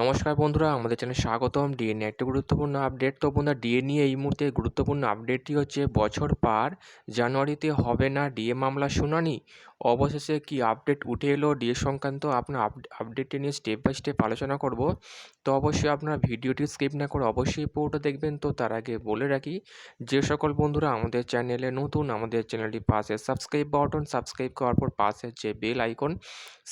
নমস্কার বন্ধুরা, আমাদের চ্যানেলে স্বাগতম। ডিএনএ একটা গুরুত্বপূর্ণ আপডেট তো বন্ধুরা ডিএ নিয়ে এই মুহূর্তে গুরুত্বপূর্ণ আপডেটটি হচ্ছে বছর পার, জানুয়ারিতে হবে না ডিএ মামলা শুনানি। অবশেষে কি আপডেট উঠে এলো ডিএ সংক্রান্ত আপনার আপডেটটি নিয়ে স্টেপ বাই স্টেপ আলোচনা করব। তো অবশ্যই আপনারা ভিডিওটি স্কিপ না করে অবশ্যই পুরোটা দেখবেন। তো তার আগে বলে রাখি, যে সকল বন্ধুরা আমাদের চ্যানেলে নতুন, আমাদের চ্যানেলটি পাশে সাবস্ক্রাইব বাটন সাবস্ক্রাইব করার পর পাশে যে বেল আইকন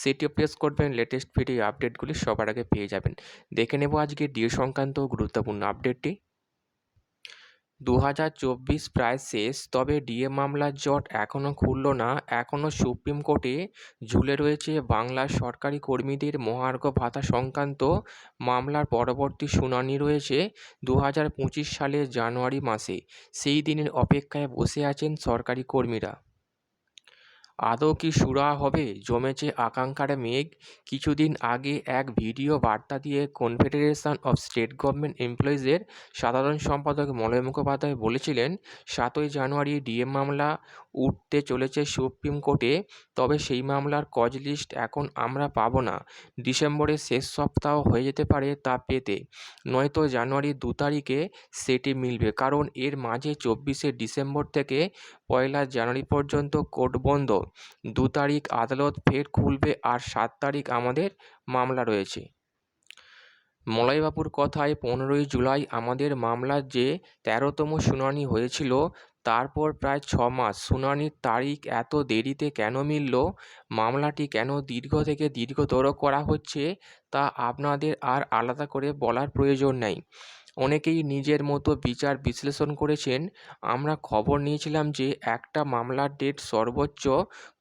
সেটিও প্রেস করবেন। লেটেস্ট ভিডিও আপডেটগুলি সবার আগে পেয়ে যাবেন। দেখে নেব আজকে ডিএ সংক্রান্ত গুরুত্বপূর্ণ আপডেটটি দু হাজার চব্বিশ প্রায় শেষ, তবে ডিএ মামলার জট এখনও খুলল না। এখনও সুপ্রিম কোর্টে ঝুলে রয়েছে বাংলার সরকারি কর্মীদের মহার্ঘ ভাতা সংক্রান্ত মামলার পরবর্তী শুনানি রয়েছে দু হাজার পঁচিশ সালের জানুয়ারি মাসে। সেই দিনের অপেক্ষায় বসে আছেন সরকারি কর্মীরা। আদৌ কি সুরা হবে? জমেছে আকাঙ্ক্ষার মেঘ। কিছুদিন আগে এক ভিডিও বার্তা দিয়ে কনফেডারেশন অফ স্টেট গভর্নমেন্ট এমপ্লয়িজের সাধারণ সম্পাদক মলয় মুখোপাধ্যায় বলেছিলেন, সাতই জানুয়ারি ডিএম মামলা উঠতে চলেছে সুপ্রিম কোর্টে, তবে সেই মামলার কজ লিস্ট এখন আমরা পাবো না। ডিসেম্বরের শেষ সপ্তাহ হয়ে যেতে পারে তা পেতে। নয়তো জানুয়ারির দু তারিখে সেটি মিলবে, কারণ এর মাঝে চব্বিশে ডিসেম্বর থেকে পয়লা জানুয়ারি পর্যন্ত কোর্ট বন্ধ। দু তারিখ আদালত ফের খুলবে আর সাত তারিখ আমাদের মামলা রয়েছে। মলয়বাবুর কথায় পনেরোই জুলাই আমাদের মামলার যে তেরোতম শুনানি হয়েছিল, তারপর প্রায় ছ মাস শুনানির তারিখ এত দেরিতে কেন মিলল? মামলাটি কেন দীর্ঘ থেকে দীর্ঘতর করা হচ্ছে? তা আপনাদের আর আলাদা করে বলার প্রয়োজন নেই। অনেকেই নিজের মতো বিচার বিশ্লেষণ করেছেন। আমরা খবর নিয়েছিলাম যে একটা মামলার ডেট সর্বোচ্চ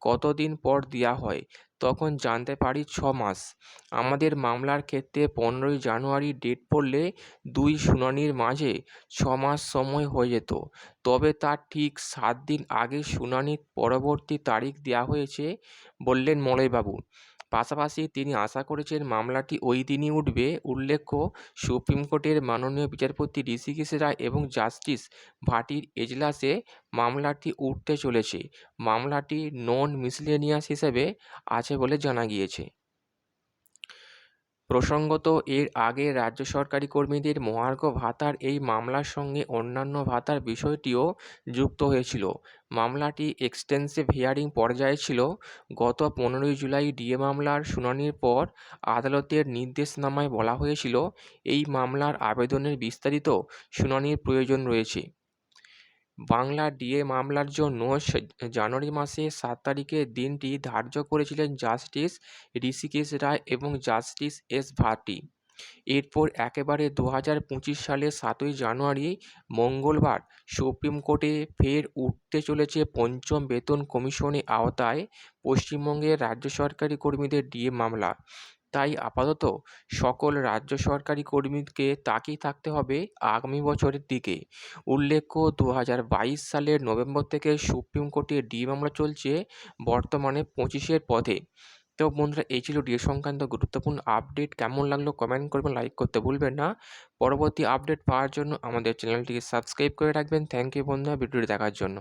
কতদিন পর দেওয়া হয়, তখন জানতে পারি ছ মাস। আমাদের মামলার ক্ষেত্রে পনেরোই জানুয়ারি ডেট পড়লে দুই শুনানির মাঝে ছ মাস সময় হয়ে যেত। তবে তার ঠিক সাত দিন আগে শুনানির পরবর্তী তারিখ দেওয়া হয়েছে বললেন মলয়বাবু। পাশাপাশি তিনি আশা করেছেন মামলাটি ওই দিনই উঠবে। উল্লেখ্য, সুপ্রিম কোর্টের মাননীয় বিচারপতি ঋষিকেশ রায় এবং জাস্টিস ভাটির এজলাসে মামলাটি উঠতে চলেছে। মামলাটি নন মিসলেনিয়াস হিসেবে আছে বলে জানা গিয়েছে। প্রসঙ্গত, এর আগে রাজ্য সরকারি কর্মীদের মহার্ঘ ভাতার এই মামলার সঙ্গে অন্যান্য ভাতার বিষয়টিও যুক্ত হয়েছিল। মামলাটি এক্সটেন্সিভ হিয়ারিং পর্যায়ে ছিল। গত পনেরোই জুলাই ডিএ মামলার শুনানির পর আদালতের নির্দেশনামায় বলা হয়েছিল, এই মামলার আবেদনের বিস্তারিত শুনানির প্রয়োজন রয়েছে। বাংলা ডিএ মামলার জন্য জানুয়ারি মাসের সাত তারিখের দিনটি ধার্য করেছিলেন জাস্টিস ঋষিকেশ রায় এবং জাস্টিস এস ভাটি। এরপর একেবারে দু হাজার পঁচিশ সালের সাতই জানুয়ারি, মঙ্গলবার সুপ্রিম কোর্টে ফের উঠতে চলেছে পঞ্চম বেতন কমিশনের আওতায় পশ্চিমবঙ্গের রাজ্য সরকারি কর্মীদের ডিএ মামলা। তাই আপাতত সকল রাজ্য সরকারি কর্মীকে তাকিয়ে থাকতে হবে আগামী বছরের দিকে। উল্লেখ্য দু হাজার বাইশ সালের নভেম্বর থেকে সুপ্রিম কোর্টে ডি মামলা চলছে বর্তমানে পঁচিশের পথে। তো বন্ধুরা, এই ছিল ডিএ সংক্রান্ত গুরুত্বপূর্ণ আপডেট। কেমন লাগল কমেন্ট করবেন, লাইক করতে ভুলবেন না। পরবর্তী আপডেট পাওয়ার জন্য আমাদের চ্যানেলটিকে সাবস্ক্রাইব করে রাখবেন। থ্যাংক ইউ বন্ধুরা, ভিডিওটি দেখার জন্য।